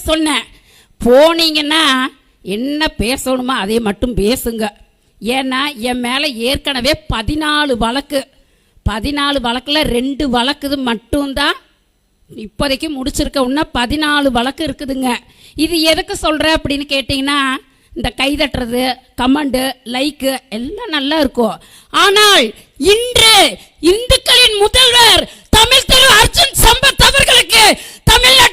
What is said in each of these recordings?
போங்கன்னு சொன்னேன். போனீங்கன்னா என்ன பேசணுமோ அதை மட்டும் பேசுங்க. ஏன்னா என் மேலே ஏற்கனவே பதினாலு வழக்கு. பதினாலு வழக்கில் ரெண்டு வழக்குது மட்டும்தான் இப்போதைக்கு முடிச்சிருக்க. இன்னும் பதினாலு வழக்கு இருக்குதுங்க. இது எதுக்கு சொல்கிறேன் அப்படின்னு கேட்டிங்கன்னா இந்த கைதட்டுறது கமெண்டு லைக்கு எல்லாம் நல்லா இருக்கும். ஆனால் இன்று இந்துக்களின் முதல்வர் தமிழ் திரு அர்ஜுன் சம்பத் அவர்களுக்கு தமிழ்நாடு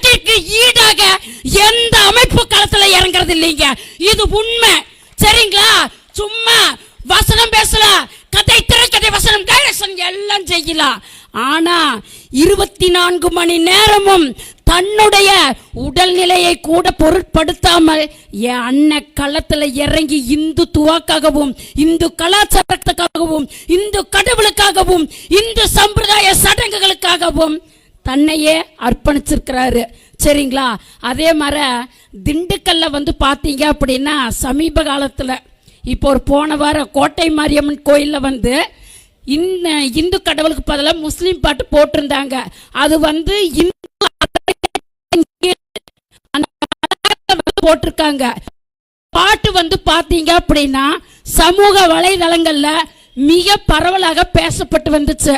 ஈடாக எந்த அமைப்பு களத்துல இறங்குறது இல்லைங்க. இது உண்மை. சரிங்களா? சும்மா வசனம் பேசலாம் கதை திரைக்கதை வசனம் டைரக்ஷன் எல்லாம் செய்யலாம். ஆனா இருபத்தி நான்கு மணி நேரமும் தன்னுடைய உடல்நிலையை கூட பொருட்படுத்தாமல் என் அண்ணன் களத்துல இறங்கி இந்து துவாக்காகவும் இந்து கலாச்சாரத்துக்காகவும் இந்து கடவுளுக்காகவும் இந்து சம்பிரதாய சடங்குகளுக்காகவும் தன்னையே அர்ப்பணிச்சிருக்கிறாரு. சரிங்களா? அதே மாதிரி திண்டுக்கல்ல வந்து பார்த்தீங்க அப்படின்னா சமீப காலத்தில் இப்போ ஒரு போன வாரம் கோட்டை மாரியம்மன் கோயிலில் வந்து இந்த இந்து கடவுளுக்கு பதிலாக முஸ்லீம் பாட்டு போட்டிருந்தாங்க. அது வந்து இந்து போட்டிருக்காங்க. பாட்டு வந்து பார்த்தீங்க அப்படின்னா சமூக வலைதளங்களில் மிக பரவலாக பேசப்பட்டு வந்துச்சு.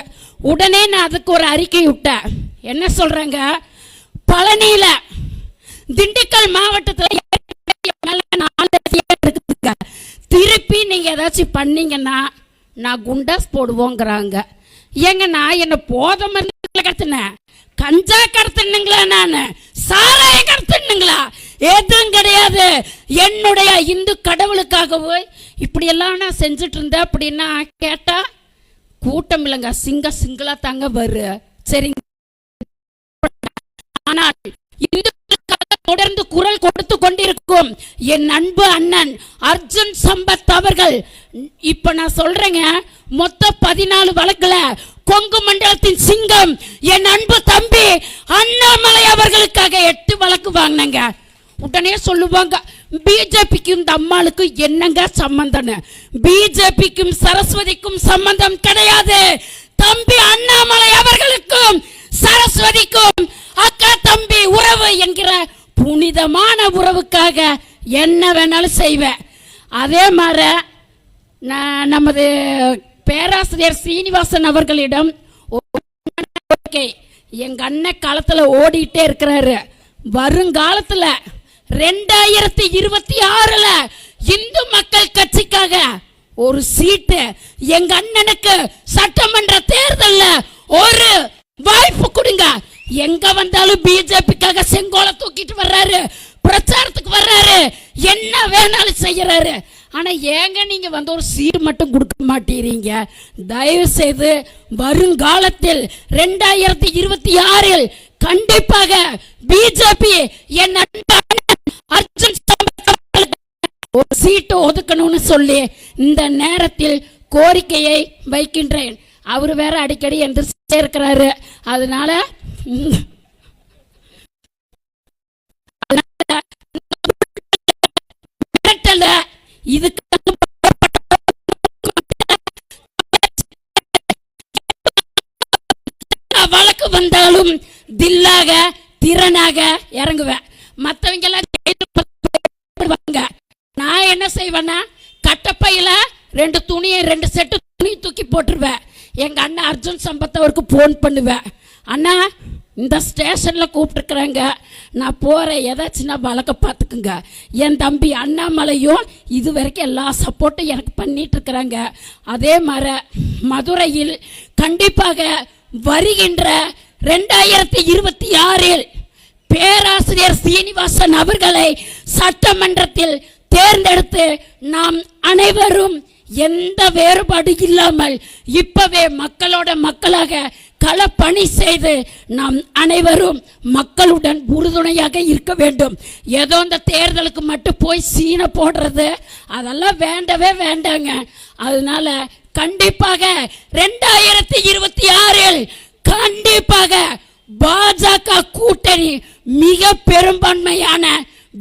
உடனே நான் அதுக்கு ஒரு அறிக்கை விட்டேன். என்ன சொல்கிறேங்க பழனியில திண்டுக்கல் மாவட்டத்தில் திருப்பி நீங்க ஏதாச்சும் பண்ணீங்கன்னா நான் குண்டாஸ் போடுவோங்கிறாங்க. ஏங்க நான் என்ன போத மருந்து கடத்தினேன்? கஞ்சா கடத்தினுங்களா நான்? சாராய கடத்தினுங்களா? எதுவும் கிடையாது. என்னுடைய இந்து கடவுளுக்காகவே இப்படியெல்லாம் நான் செஞ்சுட்டு இருந்தேன் அப்படின்னா கேட்டா கூட்டம் இல்லைங்க. சிங்க சிங்களா தாங்க வரு. சரிங்க. ஆனால் இந்துக்களுக்காக தொடர்ந்து குரல் கொடுத்து கொண்டிருக்கும் என் அன்பு அண்ணன் அர்ஜுன் சம்பத் அவர்கள் இப்ப நான் சொல்றேங்க மொத்த பதினாலு வழக்குல கொங்கு மண்டலத்தின் சிங்கம் என் அன்பு தம்பி அண்ணாமலை அவர்களுக்காக எட்டு வழக்கு வாங்கினங்க. உடனே சொல்லுவாங்க பிஜேபிக்கும் இந்த அம்மாளுக்கும் என்னங்க சம்பந்தம் பிஜேபிக்கும் சரஸ்வதிக்கும் சம்பந்தம் கிடையாது. தம்பி அண்ணாமலை அவர்களுக்கும் சரஸ்வதிக்கும் என்கிற புனிதமான உறவுக்காக என்ன வேணாலும் செய்வேன். அதே மாதிரி நான் நமது பேராசிரியர் சீனிவாசன் அவர்களிடம் ஒரு எங்க அண்ணன் காலத்துல ஓடிட்டே இருக்கிறாரு. வருங்காலத்துல ரெண்டாயிரத்தி இருபத்தி ஆறுல இந்து மக்கள் கட்சிக்காக ஒரு சீட்டு எங்க அண்ணனுக்கு சட்டமன்ற தேர்தலில் எங்க வந்தாலும் பிஜேபிக்காக செங்கோலை தூக்கிட்டு வர்றாரு. பிரச்சாரத்துக்கு வர்றாரு. என்ன வேணாலும் செய்யறாரு. ஆனா ஏங்க நீங்க வந்து ஒரு சீட்டு மட்டும் கொடுக்க மாட்டேறீங்க? தயவு செய்து வருங்காலத்தில் ரெண்டாயிரத்தி இருபத்தி ஆறில் கண்டிப்பாக பிஜேபி என் அர்ஜுன் ஒரு சீட்டு ஒதுக்கணும்னு சொல்லி இந்த நேரத்தில் கோரிக்கையை வைக்கின்றேன். அவர் வேற அடிக்கடி எந்திரிச்சே இருக்கிறாரு. அதனால இதுக்கு வழக்கு வந்தாலும் தில்லாக திறனாக இறங்குவேன் மற்றவங்க எல்லாம் நான் என்ன செய்வேன்னா கட்டப்பையில ரெண்டு துணியை ரெண்டு செட்டு துணி தூக்கி போட்டுருவேன். எங்க அண்ணன் அர்ஜுன் சம்பத் அவருக்கு ஃபோன் பண்ணுவேன். அண்ணா இந்த ஸ்டேஷனில் கூப்பிட்டுருக்குறேங்க. நான் போகிற ஏதாச்சும் நான் வழக்க பார்த்துக்குங்க. என் தம்பி அண்ணாமலையும் இது வரைக்கும் எல்லா சப்போர்ட்டும் எனக்கு பண்ணிகிட்ருக்குறாங்க அதே மாதிரி மதுரையில் கண்டிப்பாக வருகின்ற ரெண்டாயிரத்தி இருபத்தி ஆறில் பேராசிரியர் சீனிவாசன் அவர்களை சட்டமன்றத்தில் தேர்ந்தெடுத்து நாம் அனைவரும் எந்த வேறுபாடு இல்லாமல் இப்பவே மக்களோட மக்களாக களப்பணி செய்து நாம் அனைவரும் மக்களுடன் உறுதுணையாக இருக்க வேண்டும். ஏதோ இந்த தேர்தலுக்கு மட்டும் போய் சீனை போடுறது அதெல்லாம் வேண்டவே வேண்டாங்க. அதனால கண்டிப்பாக ரெண்டாயிரத்தி இருபத்தி ஆறில் கண்டிப்பாக பாஜக கூட்டணி மிக பெரும்பான்மையான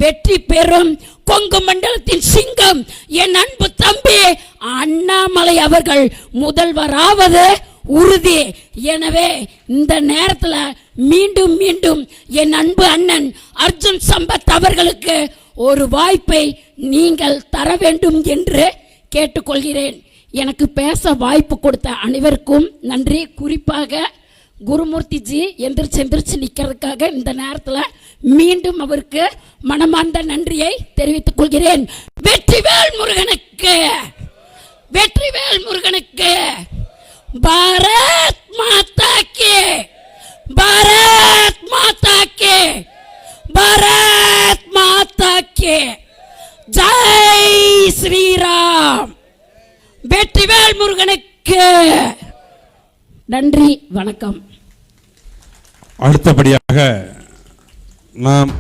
வெற்றி பெறும். கொங்கு மண்டலத்தின் சிங்கம் என் அன்பு தம்பி அண்ணாமலை அவர்கள் முதல்வராவது. உறுதி. எனவே இந்த நேரத்தில் மீண்டும் மீண்டும் என் அன்பு அண்ணன் அர்ஜுன் சம்பத் அவர்களுக்கு ஒரு வாய்ப்பை நீங்கள் தர வேண்டும் என்று கேட்டுக்கொள்கிறேன். எனக்கு பேச வாய்ப்பு கொடுத்த அனைவருக்கும் நன்றி. குறிப்பாக குருமூர்த்தி ஜி எந்திரிச்சு எந்திரிச்சு நிற்கிறதுக்காக இந்த நேரத்தில் மீண்டும் அவருக்கு மனமார்ந்த நன்றியை தெரிவித்துக் கொள்கிறேன். வெற்றிவேல் முருகனுக்கு! வெற்றிவேல் முருகனுக்கு! பாரத் மாதா கே பாரத் மாதா கே பாரத் மாதா கே ஜெய் ஸ்ரீராம் வெற்றிவேல் முருகனுக்கு நன்றி வணக்கம் அடுத்தபடியாக நாம்